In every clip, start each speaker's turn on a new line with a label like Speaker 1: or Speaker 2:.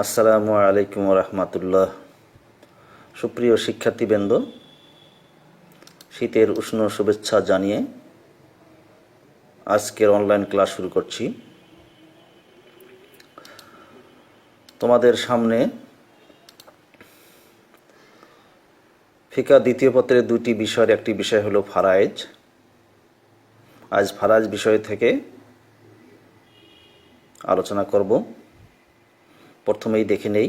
Speaker 1: আসসালামু আলাইকুম রহমতুল্লাহ। সুপ্রিয় শিক্ষার্থীবৃন্দ, শীতের উষ্ণ শুভেচ্ছা জানিয়ে আজকের অনলাইন ক্লাস শুরু করছি। তোমাদের সামনে ফিকা দ্বিতীয় পত্রের দুটি বিষয়ের একটি বিষয় হলো ফারায়েজ। আজ ফারাজ বিষয় থেকে আলোচনা করব। প্রথমেই দেখে নেই।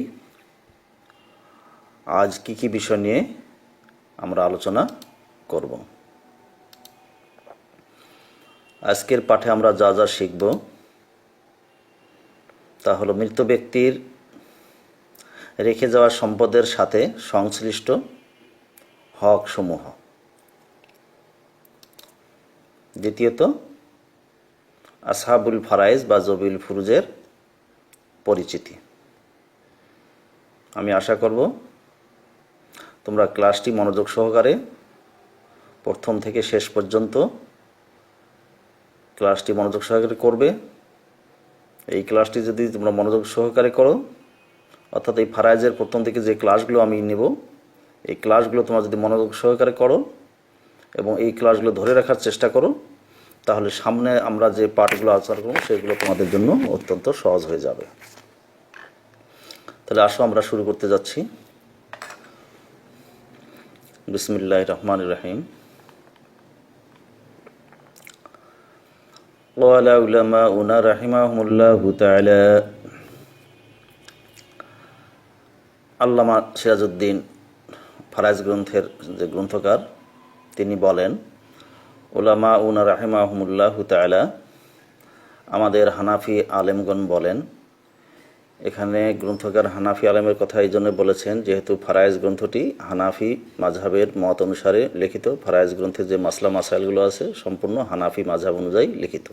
Speaker 1: আজ কি কি বিষয় নিয়ে আমরা আলোচনা করব? আজকের পাঠে আমরা যা যা শিখব, তা হলো মৃত ব্যক্তির রেখে যাওয়া সম্পদের সাথে সংশ্লিষ্ট হক সমূহ দ্বিতীয়ত, আসহাবুল ফারাইজ বা জবিল ফুরুজের পরিচিতি। আমি আশা করব তোমরা ক্লাসটি মনোযোগ সহকারে প্রথম থেকে শেষ পর্যন্ত ক্লাসটি মনোযোগ সহকারে করবে। এই ক্লাসটি যদি তোমরা মনোযোগ সহকারে করো, অর্থাৎ এই ফারাইজের প্রথম থেকে যে ক্লাসগুলো আমি নেব, এই ক্লাসগুলো তোমরা যদি মনোযোগ সহকারে করো এবং এই ক্লাসগুলো ধরে রাখার চেষ্টা করো, তাহলে সামনে আমরা যে পাঠগুলো আলোচনা করব, সেগুলো তোমাদের জন্য অত্যন্ত সহজ হয়ে যাবে। তাহলে আসো আমরা শুরু করতে যাচ্ছি বিসমিল্লাহ রহমান রহিম قال علماؤنا رحمهم الله تعالى আল্লামা সিরাজউদ্দিন ফারাজ গ্রন্থের যে গ্রন্থকার তিনি বলেন ওলামা উনা রাহেমাহমুল্লাহ তালা আমাদের হানাফি আলেমগণ বলেন এখানে গ্রন্থকার হানাফি আলমের কথা এই জন্য বলেছেন, যেহেতু ফারায়েজ গ্রন্থটি হানাফি মাঝহাবের মত অনুসারে লিখিত, ফারায়েজ গ্রন্থের যে মাসলা মাসাইলগুলো আছে সম্পূর্ণ হানাফি মাঝহাব অনুযায়ী লিখিত।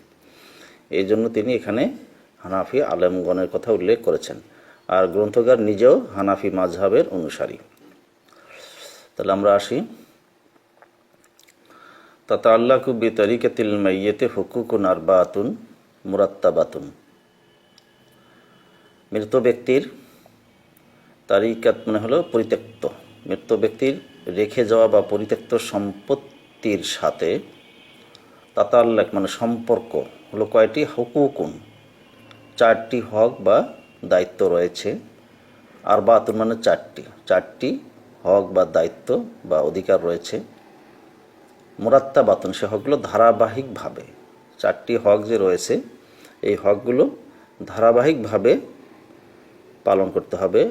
Speaker 1: এই জন্য তিনি এখানে হানাফি আলেমগণের কথা উল্লেখ করেছেন। আর গ্রন্থকার নিজেও হানাফি মাঝহাবের অনুসারী। তাহলে আমরা আসি। তাতাল্লাকু বিতরিকাতিল মাইয়েতে হুকুকুন আরবাতুন মুরাত্তাবাতুন। মৃত ব্যক্তির তারিকাত মানে হলো পরিত্যক্ত। মৃত ব্যক্তির রেখে যাওয়া বা পরিত্যক্ত সম্পত্তির সাথে তাতাল্লাক মানে সম্পর্ক হলো কয়টি? হুকুকুন। চারটি হক বা দায়িত্ব রয়েছে। আর বাতুন মানে চারটি। চারটি হক বা দায়িত্ব বা অধিকার রয়েছে। মোরাত্তা বাতন সে হকগুলো ধারাবাহিকভাবে। চারটি হক যে রয়েছে, এই হকগুলো ধারাবাহিকভাবে পালন করতে হবে।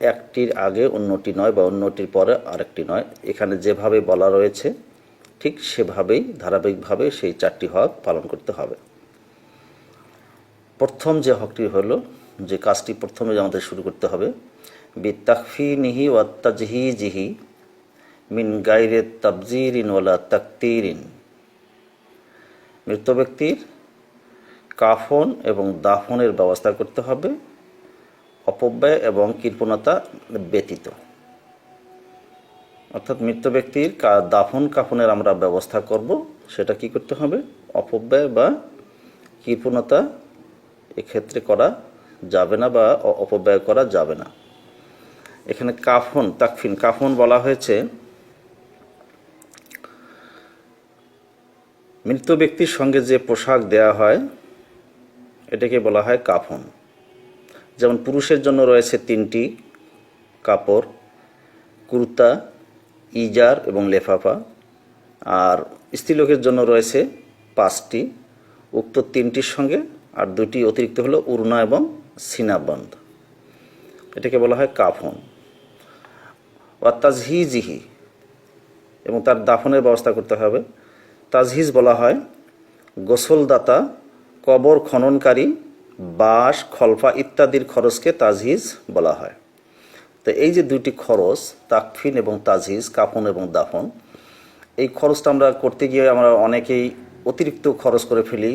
Speaker 1: একটির আগে অন্যটি নয় বা অন্যটির পরে আরেকটি নয়। এখানে যেভাবে বলা রয়েছে, ঠিক সেভাবেই, ধারাবাহিকভাবে সেই চারটি হক পালন করতে হবে। প্রথম যে হকটি হলো, যে কাজটি প্রথমে আমাদের শুরু করতে হবে বিতাকফি নিহি ওয়াত্তাজহি জিহি মিন গাইরে তাবজিরিন ওয়ালা তাকতিরিন। মৃত ব্যক্তির কাফন এবং দাফনের ব্যবস্থা করতে হবে অপব্যয় এবং কৃপণতা ব্যতীত। অর্থাৎ মৃত ব্যক্তির দাফন কাফনের আমরা ব্যবস্থা করব, সেটা কি করতে হবে? অপব্যয় বা কৃপণতা এক্ষেত্রে করা যাবে না বা অপব্যয় করা যাবে না। এখানে কাফন, তাকফিন, কাফন বলা হয়েছে, মৃত ব্যক্তির সঙ্গে যে পোশাক দেয়া হয়, এটাকে বলা হয় কাফন। যেমন পুরুষের জন্য রয়েছে তিনটি কাপড়, কুর্তা, ইজার এবং লেফাফা। আর স্ত্রীলোকের জন্য রয়েছে পাঁচটি, উক্ত তিনটির সঙ্গে আর দুটি অতিরিক্ত হলো উড়না এবং সিনাবন্ধ। এটাকে বলা হয় কাফন। জিহি এবং তার দাফনের ব্যবস্থা করতে হবে। তাজহিজ বলা হয় গোসলদাতা, কবর খননকারী বাঁশ, খলফা ইত্যাদির খরচকে তাজহিজ বলা হয়। তো এই যে দুইটি খরচ, তাকফিন এবং তাজহিজ, কাফন এবং দাফন, এই খরচটা আমরা করতে গিয়ে আমরা অনেকেই অতিরিক্ত খরচ করে ফেলি।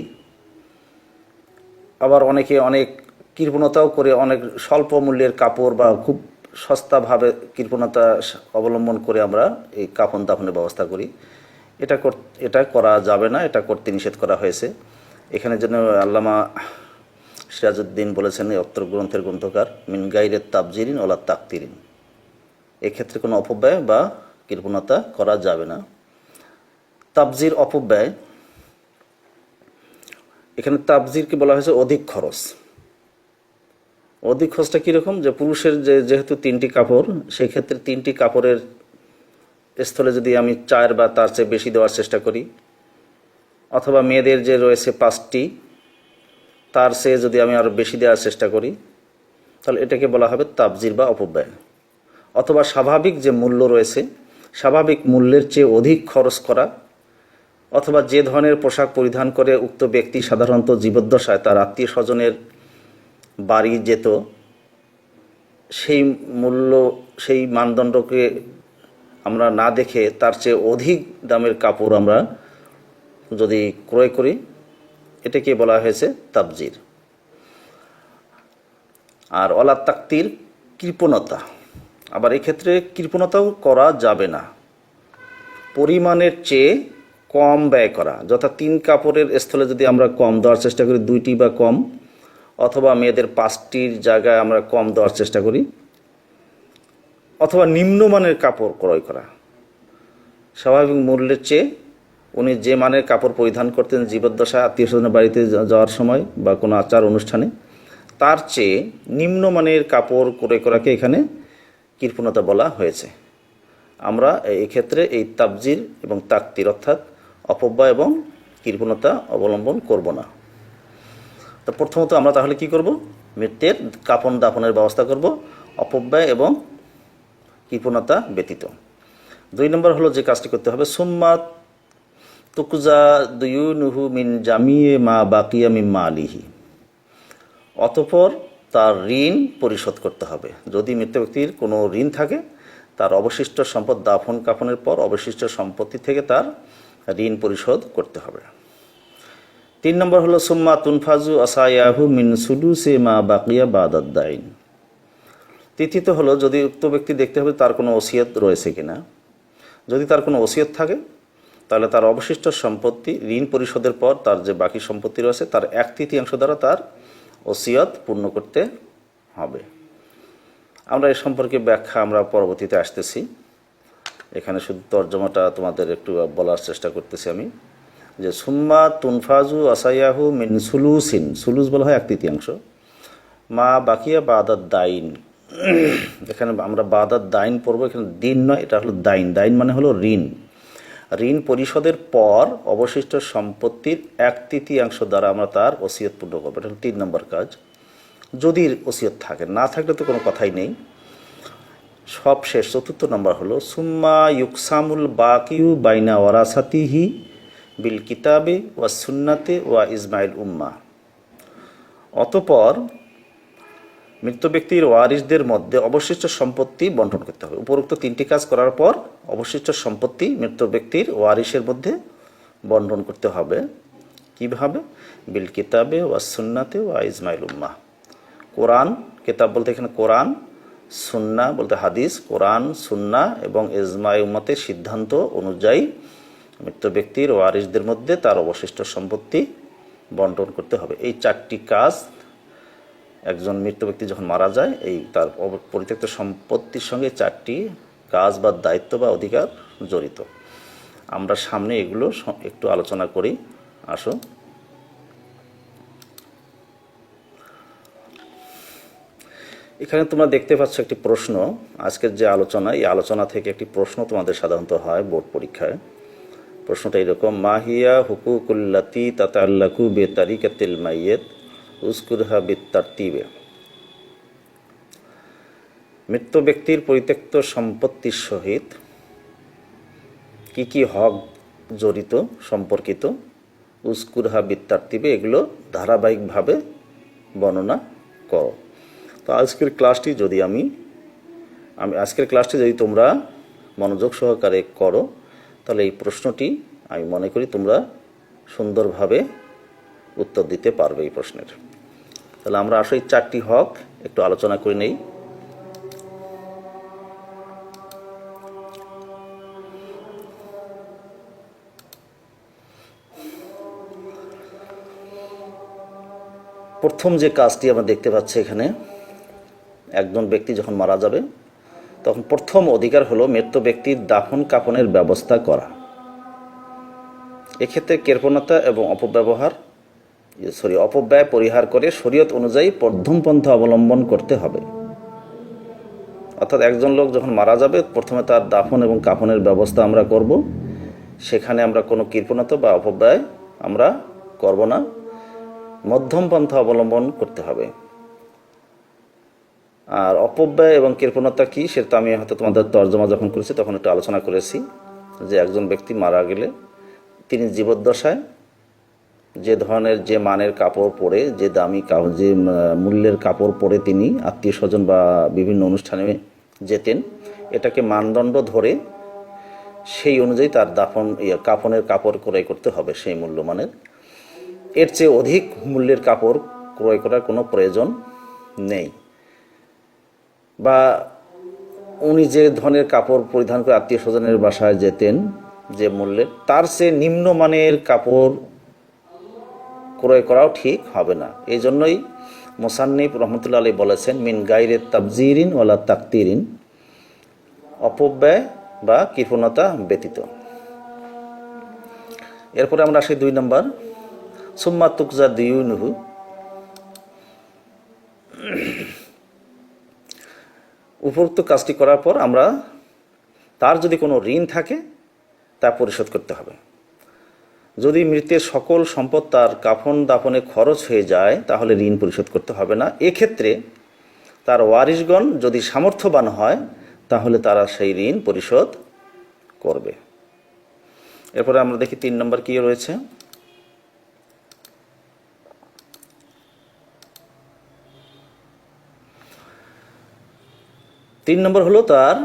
Speaker 1: আবার অনেকে অনেক কৃপণতাও করে অনেক স্বল্প মূল্যের কাপড় বা খুব সস্তাভাবে কৃপণতা অবলম্বন করে আমরা এই কাফন দাফনের ব্যবস্থা করি। এটা এটা করা যাবে না, এটা করতে নিষেধ করা হয়েছে। এখানে যেন আল্লামা সিরাজউদ্দিন বলেছেন, এই অত্র গ্রন্থের গ্রন্থকার মিন গাইরের তাবজিরিন ওলা তাকতিরিন। এক্ষেত্রে কোনো অপব্যয় বা কৃপণতা করা যাবে না। তাবজির অপব্যয়, এখানে তাবজিরকে বলা হয়েছে অধিক খরচ। অধিক খরচটা কীরকম? যে পুরুষের যে যেহেতু তিনটি কাপড় সেই ক্ষেত্রে তিনটি কাপড়ের স্থলে যদি আমি চার বা তার চেয়ে বেশি দেওয়ার চেষ্টা করি, অথবা মেয়েদের যে রয়েছে পাঁচটি তার চেয়ে যদি আমি আরও বেশি দেওয়ার চেষ্টা করি, তাহলে এটাকে বলা হবে তাবজির বা অপব্যয়। অথবা স্বাভাবিক যে মূল্য রয়েছে, স্বাভাবিক মূল্যের চেয়ে অধিক খরচ করা, অথবা যে ধরনের পোশাক পরিধান করে উক্ত ব্যক্তি সাধারণত জীবদ্দশায় তার আত্মীয় স্বজনের বাড়ি যেত, সেই মূল্য, সেই মানদণ্ডকে আমরা না দেখে তার চেয়ে অধিক দামের কাপড় আমরা যদি ক্রয় করি এটাকে বলা হয়েছে তাবজির। আর অলা তাক্তির কৃপণতা। আবার এক্ষেত্রে কৃপণতাও করা যাবে না। পরিমাণের চেয়ে কম ব্যয় করা। যথা তিন কাপড়ের স্থলে যদি আমরা কম দেওয়ার চেষ্টা করি, দুইটি বা কম, অথবা মেয়েদের পাঁচটির জায়গায় আমরা কম দেওয়ার চেষ্টা করি, অথবা নিম্নমানের কাপড় ক্রয় করা। স্বাভাবিক মূল্যের চেয়ে উনি যে মানের কাপড় পরিধান করতেন জীবদ্দশায় আত্মীয় স্বজনের বাড়িতে যাওয়ার সময় বা কোনো আচার অনুষ্ঠানে, তার চেয়ে নিম্নমানের কাপড় ক্রয় করাকে এখানে কৃপণতা বলা হয়েছে। আমরা ক্ষেত্রে এই তাবজির এবং তাকতির অর্থাৎ অপব্যয় এবং কৃপণতা অবলম্বন করব না। তো প্রথমত আমরা তাহলে কি করব? মৃত্যের কাপন দাপনের ব্যবস্থা করব, অপব্যয় এবং কৃপণতা ব্যতীত। দুই নম্বর হলো যে কাজটি করতে হবে, সুম্মা তুকুজা দুয়ুনুহু মিন জামিয়ে মা বাকিয়া মিম্মা আলিহি। অতপর তার ঋণ পরিশোধ করতে হবে। যদি মৃত ব্যক্তির কোনো ঋণ থাকে, তার অবশিষ্ট সম্পদ দাফন কাফনের পর অবশিষ্ট সম্পত্তি থেকে তার ঋণ পরিশোধ করতে হবে। তিন নম্বর হলো, সুম্মা তুনফাজু আসায়াহু মিন সুডুসে মা বাকিয়া বাদাদ্দাইন তৃতীয়ত হলো, যদি উক্ত ব্যক্তি দেখতে হবে তার কোনো ওসিয়ত রয়েছে কিনা। যদি তার কোনো ওসিয়ত থাকে তাহলে তার অবশিষ্ট সম্পত্তি ঋণ পরিশোধের পর তার যে বাকি সম্পত্তি রয়েছে, তার এক তৃতীয়াংশ দ্বারা তার ওসিয়ত পূর্ণ করতে হবে। আমরা এ সম্পর্কে ব্যাখ্যা আমরা পরবর্তীতে আসতেছি। এখানে শুধু তর্জমাটা তোমাদের একটু বলার চেষ্টা করতেছি আমি। যে সুম্মা তুনফাজু আসাইয়াহু মিন সুলুসিন, সুলুস বলা হয় এক তৃতীয়াংশ। মা বাকিয়া বাদাত দাইন। এখানে আমরা বাদাত দাইন পড়ব, এখানে দিন নয়, এটা হলো দাইন। দাইন মানে হলো ঋণ। ঋণ পরিশোধের পর অবশিষ্ট সম্পত্তির এক তৃতীয়াংশ দ্বারা আমরা তার ওসিয়ত পূর্ণ করব। এটা তিন নম্বর কাজ। যদি ওসিয়ত থাকে, না থাকলে তো কোনো কথাই নেই। সব শেষ। চতুর্থ নম্বর হলো, সুম্মা ইউকসামুল বাকিউ বাইনা ওয়ারাসাতিহি বিল কিতাবে ওয়া সুন্নাতে ওয়া ইসমাইল উম্মা। অতপর মৃত ব্যক্তির ওয়ারিসদের মধ্যে অবশিষ্ট সম্পত্তি বন্টন করতে হবে। উপরোক্ত তিনটি কাজ করার পর অবশিষ্ট সম্পত্তি মৃত ব্যক্তির ওয়ারিসের মধ্যে বন্টন করতে হবে। কীভাবে? বিল কিতাবে ওয়া সুন্নাতে ওয়া ইসমাইল উম্মা কোরআন, কিতাব বলতে এখানে কোরআন, সুন্না বলতে হাদিস, কোরআন, সুন্না এবং ইজমাই উম্মতের সিদ্ধান্ত অনুযায়ী মৃত ব্যক্তির ওয়ারিসদের মধ্যে তার অবশিষ্ট সম্পত্তি বন্টন করতে হবে। এই চারটি কাজ একজন মৃত ব্যক্তি যখন মারা যায়, এই তার পরিত্যক্ত সম্পত্তির সঙ্গে চারটি কাজ বা দায়িত্ব বা অধিকার জড়িত। আমরা সামনে এগুলো একটু আলোচনা করি। আসো। এখানে তোমরা দেখতে পাচ্ছ একটি প্রশ্ন। আজকের যে আলোচনা, এই আলোচনা থেকে একটি প্রশ্ন তোমাদের সাধারণত হয় বোর্ড পরীক্ষায়। প্রশ্নটা এরকম মাহিয়া হুকুকুল্লাতি তাতা আল্লাকু বে তারিকাতিল মাইয়েত। উস্কুরহা বিত্তার্তিবে। মৃত ব্যক্তির পরিত্যক্ত সম্পত্তির সহিত কি কি হক জড়িত, সম্পর্কিত উস্কুরহা বিত্তার্তিবে, এগুলো ধারাবাহিকভাবে বর্ণনা করো। তো আজকের ক্লাসটি যদি আমি আমি আজকের ক্লাসটি যদি তোমরা মনোযোগ সহকারে করো, তাহলে এই প্রশ্নটি আমি মনে করি তোমরা সুন্দরভাবে উত্তর দিতে পারবে এই প্রশ্নের। তাহলে আমরা আসলে চারটি হক একটু আলোচনা করে নেই। প্রথম যে কাজটি আমরা দেখতে পাচ্ছি এখানে, একজন ব্যক্তি যখন মারা যাবে, তখন প্রথম অধিকার হলো মৃত ব্যক্তির দাফন কাফনের ব্যবস্থা করা। এক্ষেত্রে কৃপণতা এবং অপব্যবহার সরি, অপব্যয় পরিহার করে শরীয়ত অনুযায়ী পন্থা অবলম্বন করতে হবে। অর্থাৎ একজন লোক যখন মারা যাবে, প্রথমে তার দাফন এবং কাফনের ব্যবস্থা আমরা করব। সেখানে আমরা কোনো কৃপণতা বা অপব্যয় আমরা করব না। মধ্যম পন্থা অবলম্বন করতে হবে। আর অপব্যয় এবং কৃপণতা কি, সেটা আমি হয়তো তোমাদের তর্জমা যখন করেছি, তখন একটু আলোচনা করেছি। যে একজন ব্যক্তি মারা গেলে, তিনি জীবদ্দশায় যে ধরনের যে মানের কাপড় পরে যে দামি যে মূল্যের কাপড় পরে তিনি আত্মীয় স্বজন বা বিভিন্ন অনুষ্ঠানে যেতেন এটাকে মানদণ্ড ধরে সেই অনুযায়ী তার দাফন ইয়ে, কাফনের কাপড় ক্রয় করতে হবে সেই মূল্যমানের। এর চেয়ে অধিক মূল্যের কাপড় ক্রয় করার কোনো প্রয়োজন নেই। বা উনি যে ধরনের কাপড় পরিধান করে আত্মীয় স্বজনের বাসায় যেতেন যে মূল্যের তার চেয়ে নিম্নমানের কাপড় ক্রয় করাও ঠিক হবে না। এই জন্যই মোসান্নিফ রহমতুল্লা আলী বলেছেন, মিন গাইরে তাবজিরিন ওলা তাকতিরিন অপব্যয় বা কৃপণতা ব্যতীত। এরপরে আমরা আসি দুই নম্বর, সুম্মা তুকজা দিউনুহু উপরোক্ত কাজটি করার পর আমরা, তার যদি কোনো ঋণ থাকে, তা পরিশোধ করতে হবে। যদি মৃতের সকল সম্পদ তার কাফন দাফনে খরচ হয়ে যায়, তাহলে ঋণ পরিশোধ করতে হবে না। এক্ষেত্রে তার ওয়ারিশগণ যদি সামর্থ্যবান হয়, তাহলে তারা সেই ঋণ পরিশোধ করবে। এরপরে আমরা দেখি তিন নম্বর কি রয়েছে। তিন নম্বর হলো তার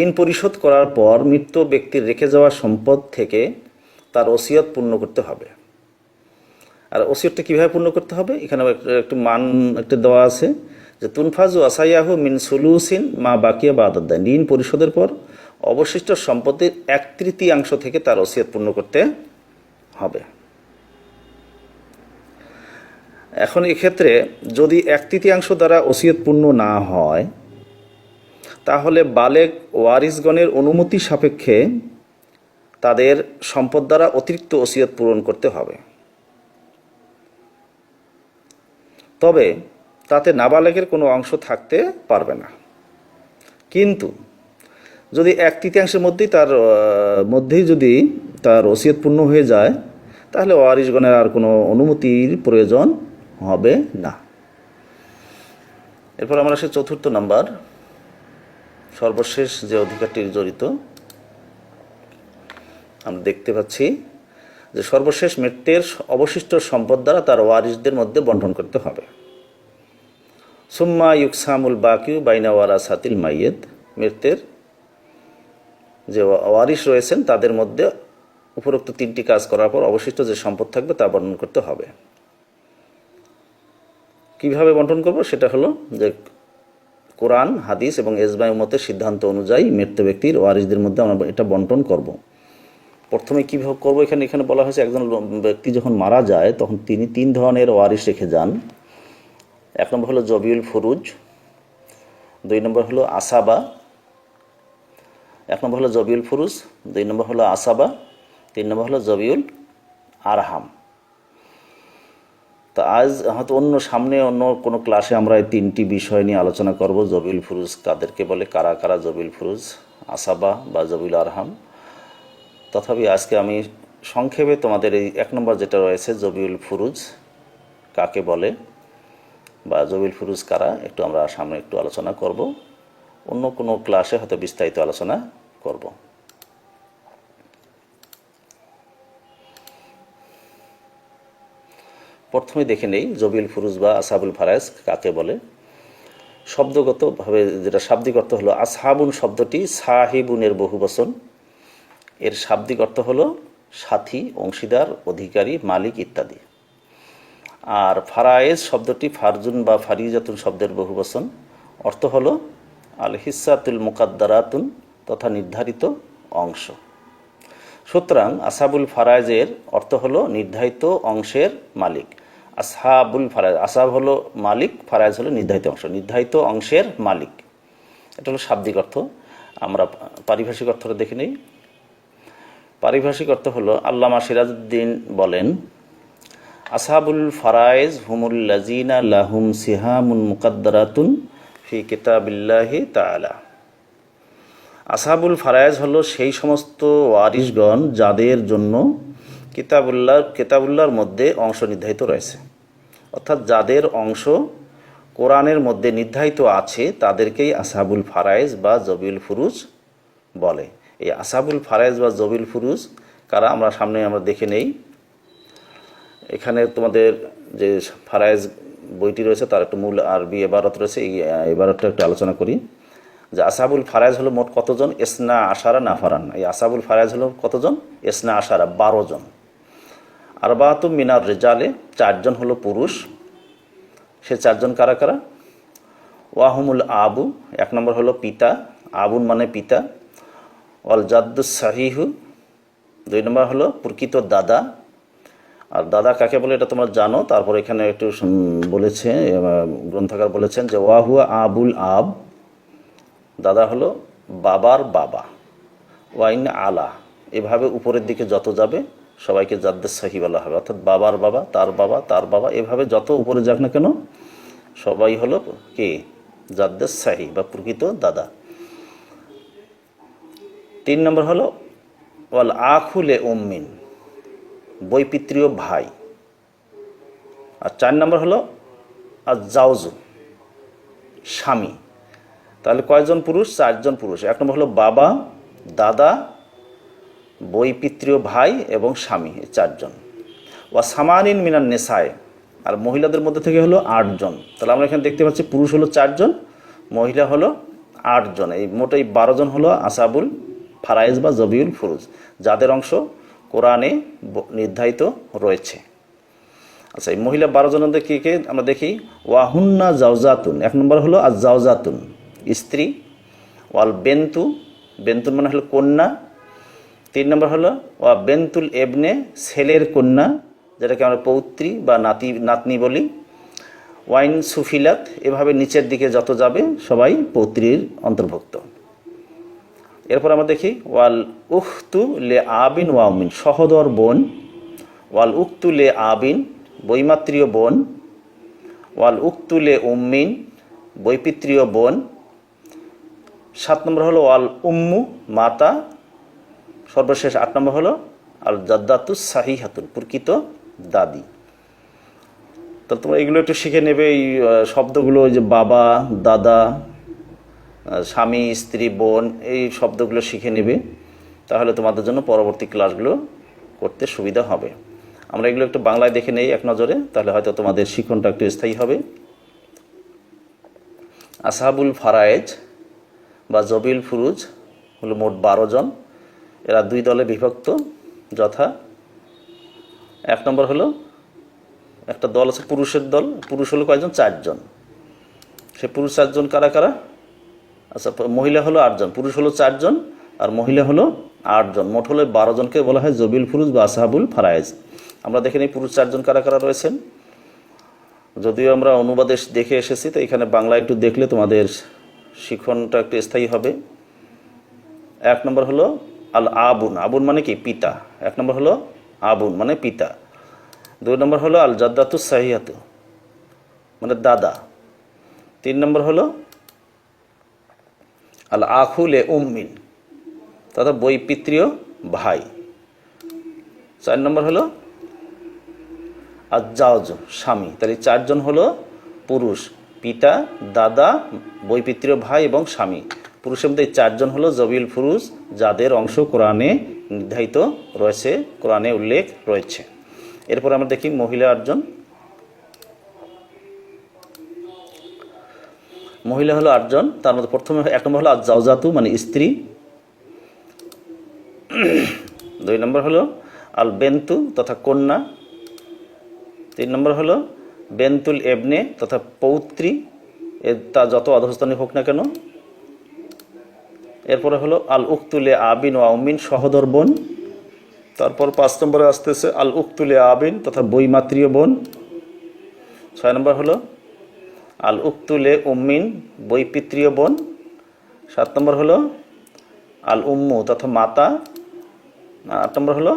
Speaker 1: ঋণ পরিশোধ করার পর মৃত ব্যক্তির রেখে যাওয়া সম্পদ থেকে তার ওসিয়ত পূর্ণ করতে হবে। আর ওসিয়তটা কীভাবে পূর্ণ করতে হবে? এখানে একটু মান একটা দেওয়া আছে যে তুনফাজু আসাইয়াহু মিন সুলুসিন মা বাকিয়া বা আদাদ্দান ঋণ পরিশোধের পর অবশিষ্ট সম্পত্তির এক তৃতীয়াংশ থেকে তার ওসিয়ত পূর্ণ করতে হবে। এখন এক্ষেত্রে যদি এক তৃতীয়াংশ দ্বারা ওসিয়ত পূর্ণ না হয়, তাহলে বালেক ওয়ারিসগণের অনুমতি সাপেক্ষে তাদের সম্পদ দ্বারা অতিরিক্ত ওসিয়ত পূরণ করতে হবে। তবে তাতে নাবালেকের কোনো অংশ থাকতে পারবে না। কিন্তু যদি এক তৃতীয়াংশের মধ্যেই তার মধ্যেই যদি তার ওসিয়ত পূর্ণ হয়ে যায়, তাহলে ওয়ারিসগণের আর কোনো অনুমতির প্রয়োজন হবে না। এরপর আমরা আসি চতুর্থ নাম্বার, সর্বশেষ যে অধিকারটি জড়িত আমরা দেখতে পাচ্ছি যে সর্বশেষ মৃত্যের অবশিষ্ট সম্পদ দ্বারা তার ওয়ারিসদের মধ্যে বন্টন করতে হবে। সুম্মা ইউকসামুল বাকিউ বাইনা ওয়ারা সাতিল মাইয়েদ মৃত্যের যে ওয়ারিস রয়েছেন, তাদের মধ্যে উপরোক্ত তিনটি কাজ করার পর অবশিষ্ট যে সম্পদ থাকবে তা বন্টন করতে হবে। কীভাবে বন্টন করব? সেটা হলো যে কোরআন, হাদিস এবং এজমাই মতের সিদ্ধান্ত অনুযায়ী মৃত ব্যক্তির ওয়ারিসদের মধ্যে আমরা এটা বন্টন করব। প্রথমে কীভাবে করব? এখানে এখানে বলা হয়েছে একজন ব্যক্তি যখন মারা যায়, তখন তিনি তিন ধরনের ওয়ারিস রেখে যান। এক নম্বর হলো জবিউল ফুরুজ, দুই নম্বর হলো আসাবা, এক নম্বর হলো জবিউল ফুরুজ, দুই নম্বর হলো আসাবা, তিন নম্বর হলো জবিউল আরহাম। তা আজ হয়তো অন্য সামনে অন্য কোনো ক্লাসে আমরা এই তিনটি বিষয় নিয়ে আলোচনা করব। জবিউল ফুরুজ কাদেরকে বলে? কারা কারা জবিউল ফুরুজ, আসাবা বা জবিউল আরহাম? তথাপি আজকে আমি সংক্ষেপে তোমাদের এই এক নম্বর যেটা রয়েছে, জবিউল ফুরুজ কাকে বলে বা জবিল ফুরুজ কারা, একটু আমরা সামনে একটু আলোচনা করব। অন্য কোনো ক্লাসে হয়তো বিস্তারিত আলোচনা করব। প্রথমে দেখে নেই জবিল ফুরুজ বা আসাবুল ফারাজ কাকে বলে। শব্দগতভাবে যেটা শাব্দিক অর্থ হলো আসহাবুন শব্দটি সাহিবুনের বহুবচন। এর শাব্দিক অর্থ হল সাথী, অংশীদার, অধিকারী, মালিক ইত্যাদি। আর ফারায়েজ শব্দটি ফারজুন বা ফারিজাতুন শব্দের বহুবচন। অর্থ হল আল হিসাতুল মুকাদ্দারাতুন তথা নির্ধারিত অংশ। সুতরাং আসাবুল ফারায়েজের অর্থ হলো নির্ধারিত অংশের মালিক। আসহাবুল ফারাজ আসাব হলো মালিক ফারাজ হলো নির্ধারিত অংশ। নির্ধারিত অংশের মালিক। এটা হলো শাব্দিক অর্থ। আমরা পারিভাষিক অর্থটা দেখে নিই। পারিভাষিক অর্থ হলো আল্লামা সিরাজউদ্দিন বলেন, আসহাবুল ফারাইজ হুমুল লাজিনা লাহুম সিহামুন মুকাদ্দারাতুন ফি কিতাবিল্লাহি তাআলা। আসহাবুল ফারায়েজ হলো সেই সমস্ত ওয়ারিসগণ যাদের জন্য কিতাবুল্লাহ, কিতাবুল্লাহর মধ্যে অংশ নির্ধারিত রয়েছে। অর্থাৎ যাদের অংশ কোরআনের মধ্যে নির্ধারিত আছে, তাদেরকেই আসহাবুল ফারায়েজ বা জবিউল ফুরুজ বলে। এই আসহাবুল ফারায়েজ বা জবিল ফুরুজ, কারা আমরা সামনে আমরা দেখে নেই। এখানে তোমাদের যে ফারায়েজ বইটি রয়েছে, তার একটা মূল আরবি এবারত রয়েছে, এই এবারতটা একটু আলোচনা করি। যে আসাবুল ফারাজ হলো মোট কতজন? এসনা আশারা, নাফারান। এই আসাবুল ফারাজ হলো কতজন? এসনা আশারা, বারো জন। আরবাতুম মিনার রেজালে চারজন হলো পুরুষ। সে চারজন কারা কারা? ওয়াহুমুল আবু, এক নম্বর হলো পিতা। আবুন মানে পিতা। ওয়াল জাদ্দুস সাহিহু। দুই নম্বর হলো প্রকৃত দাদা। আর দাদা কাকে বলে এটা তোমরা জানো? তারপর এখানে একটু বলেছে গ্রন্থাকার বলেছেন যে ওয়াহুয়া আবুল আব। দাদা হলো বাবার বাবা। ওয়াইন আলা। এভাবে উপরের দিকে যত যাবে, সবাইকে জাদ্দের সাহি বলা হবে। অর্থাৎ বাবার বাবা, তার বাবা তার বাবা, এভাবে যত উপরে যাক না কেন, সবাই হলো কে? জাদ্দের সাহি বা প্রকৃত দাদা। তিন নম্বর হলো, ওয়াল আখুলে উম্মিন বৈপিত্রীয় ভাই। আর চার নম্বর হলো আর জাউজু স্বামী। তাহলে কয়জন পুরুষ? চারজন পুরুষ। এক নম্বর হলো বাবা, দাদা বৈপিত্রীয় ভাই এবং স্বামী, এই চারজন। ওয়া সামানিন মিনান নেশায়। আর মহিলাদের মধ্যে থেকে হলো আটজন। তাহলে আমরা এখানে দেখতে পাচ্ছি পুরুষ হলো চারজন, মহিলা হলো আটজন। এই মোট এই বারো হলো আসাবুল ফারাইজ বা জবিউল ফুরুজ, যাদের অংশ কোরআনে নির্ধারিত রয়েছে। আচ্ছা এই মহিলা বারো জনের কে কে আমরা দেখি? ওয়াহুন্না জাউজাতুন এক নম্বর হলো আর জাউজাতুন স্ত্রী। ওয়াল বেন্তু বেন্তুন মানে হলো কন্যা। তিন নম্বর হলো ওয়া বেন্তুল এবনে, ছেলের কন্যা, যেটাকে আমরা পৌত্রী বা নাতি, নাতনি বলি। ওয়াইন সুফিলাত, এভাবে নিচের দিকে যত যাবে, সবাই পৌত্রীর অন্তর্ভুক্ত। এরপর আমরা দেখি, ওয়াল উখতু লে আবিন ওয়াউমিন সহদর বোন। ওয়াল উক্তু লে আবিন, বৈমাত্রীয় বোন। ওয়াল উক্তু লে উম্মিন বৈপিত্রীয় বোন। সাত নম্বর হলো ওয়াল উম্মু, মাতা। সর্বশেষ আট নম্বর হলো আল জাদ্দাতু সাহিহাতুন প্রকৃত দাদি। তো তোমরা এগুলো একটু শিখে নেবে, এই শব্দগুলো যে বাবা, দাদা স্বামী, স্ত্রী, বোন, এই শব্দগুলো শিখে নেবে, তাহলে তোমাদের জন্য পরবর্তী ক্লাসগুলো করতে সুবিধা হবে। আমরা এগুলো একটু বাংলায় দেখে নেই, এক নজরে, তাহলে হয়তো তোমাদের শিক্ষণটা একটু স্থায়ী হবে। আসাহাবুল ফারায়েজ বা জবিল ফুরুজ হলো মোট বারো জন। এরা দুই দলে বিভক্ত, যথা এক নম্বর হলো একটা দল আছে পুরুষের দল, পুরুষ হলো কয়জন? চারজন। সে পুরুষ চারজন কারা কারা? আচ্ছা মহিলা হলো আটজন, পুরুষ হলো চারজন, আর মহিলা হলো আটজন। মোট হলে বারো জনকে বলা হয় জবিল ফুরুজ বা আসাহাবুল ফারায়েজ। আমরা দেখে নিই পুরুষ চারজন কারা কারা রয়েছেন। যদিও আমরা অনুবাদে দেখে এসেছি, তো এখানে বাংলা একটু দেখলে তোমাদের শিক্ষণটা একটু স্থায়ী হবে। এক নম্বর হলো আল আবুন। আবুন মানে কি? পিতা। এক নম্বর হলো আবুন মানে পিতা। দুই নম্বর হলো আল জাদ্দাতু সাহিয়াতু মানে দাদা। তিন নম্বর হলো আল আখুলে উম্মিন। তথা বৈপিত্রীয় ভাই। চার নম্বর হলো আজ্জাওজ, স্বামী। তাহলে চারজন হলো পুরুষ, পিতা, দাদা বৈপিত্রীয় ভাই এবং স্বামী। পুরুষের মধ্যে চারজন হলো জবিল ফুরুজ, যাদের অংশ কোরআনে নির্ধারিত রয়েছে, কোরআনে উল্লেখ রয়েছে। এরপর আমরা দেখি মহিলা আটজন। মহিলা হলো আটজন, তার মধ্যে প্রথমে, এক নম্বর হলো আজ্জাউজাতু মানে স্ত্রী। দুই নম্বর হলো আল বেন্তু তথা কন্যা। তিন নম্বর হলো বেন্তুল এবনে তথা পৌত্রী। এ তা যত অধস্তনী হোক না কেন। এরপরে হলো আল উক্তুলে আবিন ও আউমিন সহদর বোন। তারপর পাঁচ নম্বরে আসতেছে আল উক্তুলে আবিন তথা বৈমাত্রীয় বোন। ছয় নম্বর হলো আল উক্তুলে উম্মিন বৈপিত্রীয় বোন। সাত নম্বর হলো আল উম্মু তথা মাতা। আট নম্বর হলো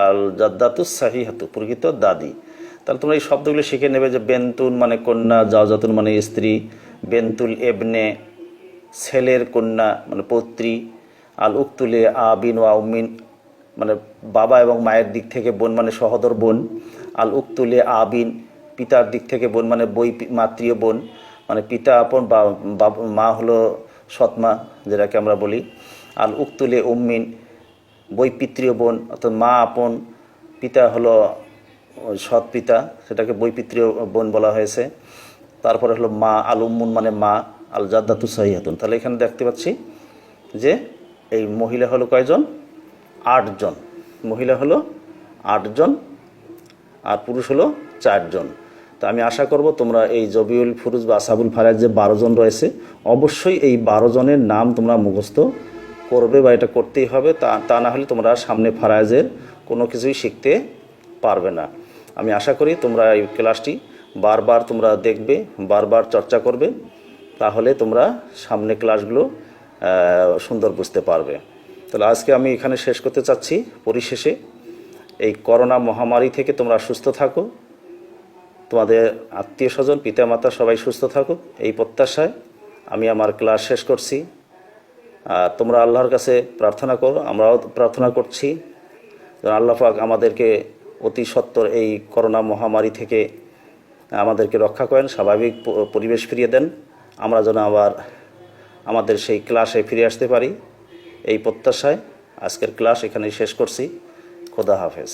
Speaker 1: আল জাদ্দাতু সাহিহাতু প্রকৃত দাদি। তাহলে তোমরা এই শব্দগুলো শিখে নেবে যে বেন্তুন মানে কন্যা জাওজাতুন মানে স্ত্রী, বেন্তুল এবনে, ছেলের কন্যা মানে পৌত্রী আল উক্তুলে আবিন ওয়া উম্মিন মানে বাবা এবং মায়ের দিক থেকে বোন মানে সহদর বোন আল উক্তুলে আবিন পিতার দিক থেকে বোন মানে বই মাতৃয় বোন মানে পিতা, আপন, বা মা হলো সৎমা, যেটাকে আমরা বলি। আল উক্তুলে উম্মিন বৈপিত্রীয় বোন, অর্থাৎ মা, আপন, পিতা হলো সৎ পিতা, সেটাকে বৈপিত্রীয় বোন বলা হয়েছে। তারপরে হলো মা, আল উম্মুন মানে মা, আল জাদ্দাতু সাহিহাতুন তাহলে এখানে দেখতে পাচ্ছি যে এই মহিলা হলো কয়জন? আটজন। মহিলা হলো আটজন, আর পুরুষ হলো চারজন। তো আমি আশা করব তোমরা এই জবিউল ফুরুজ বা আসাবুল ফারাজ যে বারো জন রয়েছে, অবশ্যই এই বারো জনের নাম তোমরা মুখস্থ করবে বা এটা করতেই হবে। তা তা না হলে তোমরা সামনে ফারাজের কোনো কিছুই শিখতে পারবে না। আমি আশা করি তোমরা এই ক্লাসটি বারবার তোমরা দেখবে, বারবার চর্চা করবে, তাহলে তোমরা সামনে ক্লাসগুলো সুন্দর বুঝতে পারবে। তাহলে আজকে আমি এখানে শেষ করতে চাচ্ছি। পরিশেষে এই করোনা মহামারী থেকে তোমরা সুস্থ থাকো। তোমাদের আত্মীয় স্বজন পিতামাতা সবাই সুস্থ থাকুক, এই প্রত্যাশায় আমি আমার ক্লাস শেষ করছি। আর তোমরা আল্লাহর কাছে প্রার্থনা করো, আমরাও প্রার্থনা করছি আল্লাহ পাক আমাদেরকে অতি সত্বর এই করোনা মহামারী থেকে আমাদেরকে রক্ষা করেন, স্বাভাবিক পরিবেশ ফিরিয়ে দেন। আমরা যেন আবার আমাদের সেই ক্লাসে ফিরে আসতে পারি। এই প্রত্যাশায় আজকের ক্লাস এখানেই শেষ করছি। খোদা হাফেজ।